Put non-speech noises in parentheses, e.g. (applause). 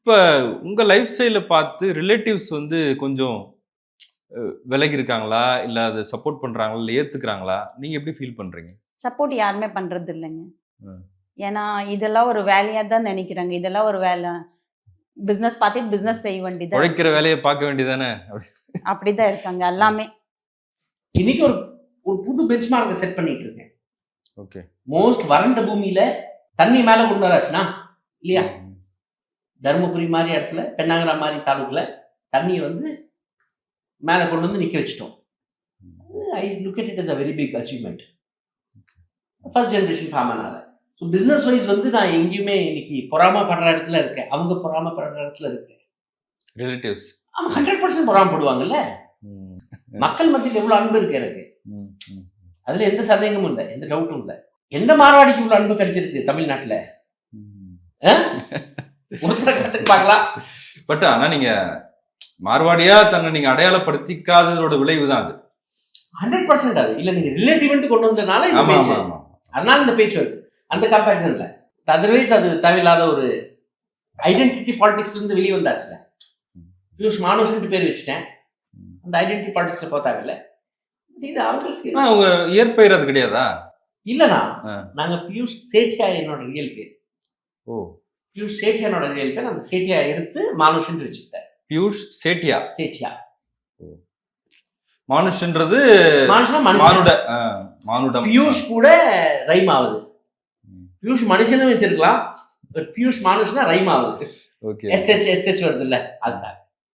இப்ப உங்க லைஃப் ஸ்டைல பார்த்து ரிலேட்டிவ்ஸ் வந்து கொஞ்சம் விலகி இருக்காங்களா இல்ல அதை சப்போர்ட் பண்றாங்களா? இல்ல ஏத்துக்கிறாங்களா? நீங்க எப்படி ஃபீல் பண்றீங்க? சப்போர்ட் யாருமே பண்றது இல்லைங்க. ஏன்னா இதெல்லாம் ஒரு வேலையா தான் நினைக்கிறாங்க. இதெல்லாம் ஒரு வேலை. பிசினஸ் பார்த்துட்டு பிசினஸ் செய்ய வேண்டியது உழைக்கிற வேலையை பார்க்க வேண்டியதானே? அப்படிதான் இருக்காங்க. எல்லாமே. இன்னைக்கு ஒரு ஒரு புது பெஞ்ச் மார்க்கை செட் பண்ணிட்டு இருக்கேன். ஓகே மோஸ்ட் வறண்ட பூமியில தண்ணி மேல கொண்டு வராச்சுன்னா இல்லையா தருமபுரி மாதிரி இடத்துல பெண்ணாங்கரா மாதிரி தாலுக்குல தண்ணியை வந்து மேலே கொண்டு வந்து நிற்க வச்சிட்டோம். I look it as a very big achievement first generation ஃபார்மனால so business wise வந்து நான் எங்கேயுமே இன்னைக்கு பொறாமப்படுற இடத்துல இருக்கேன். அவங்க பொறாமப்படுற இடத்துல இருக்கேன். ரிலேட்டிவ்ஸ் அவங்க ஹண்ட்ரட் பர்சன்ட் பொறாமப்படுவாங்கல்ல? மக்கள் மத்தியில் எவ்வளோ அன்பு இருக்கு எனக்கு. அதுல எந்த சந்தேகமும் இல்லை எந்த டவுட்டும் இல்லை. எந்த மார்வாடிக்கு இவ்வளோ அன்பு கிடைச்சிருக்கு தமிழ்நாட்டுல? (laughs) கட்டு பார்க்கலாம். பட் ஆனா நீங்க மார்வாடியா தன்னை நீங்க அடையாளப்படுத்திக்காததோட விளைவு தான் அது. ஹண்ட்ரட் பர்சன்ட் அது. இல்ல நீங்க ரிலேட்டிவ் கொண்டு வந்ததுனால இந்த பேச்சு. அதனால இந்த பேச்சு வருது. அந்த கம்பேரிசன்ல அதர்வைஸ் அது தேவையில்லாத ஒரு ஐடென்டிட்டி பாலிடிக்ஸ்ல இருந்து வெளியே வந்தாச்சுல. பியூஷ் மானுஷ்ன்ட்டு பேர் வச்சுட்டேன். அந்த ஐடென்டிட்டி பாலிடிக்ஸ்ல போத்தாங்கல்ல இது அவங்களுக்கு உங்க இயற்பெயர் அது கிடையாதா? இல்லண்ணா. நாங்க பியூஷ் சேட்டியா என்னோட ரியல் பேர். ஓ. பியூஷ் சேட்டியானோட ரியல் பேர். அந்த சேட்டியா எடுத்து மானுஷ்ன்ட்டு வச்சுக்கிட்டேன். பியூஷ் சேட்டியா சேட்டியா மானுஷ்ன்றது மானுஷ்னா மனுஷன். மானுட மானுடம். பியூஷ் கூட ரைம் ஆகுது. பியூஷ் மனுஷனும் வச்சிருக்கலாம். பட் பியூஷ் மானுஷ்னா ரைம் ஆகுது. ஓகே. எஸ்ஹெச் எஸ்ஹெச் வருது இல்ல அதுதான்.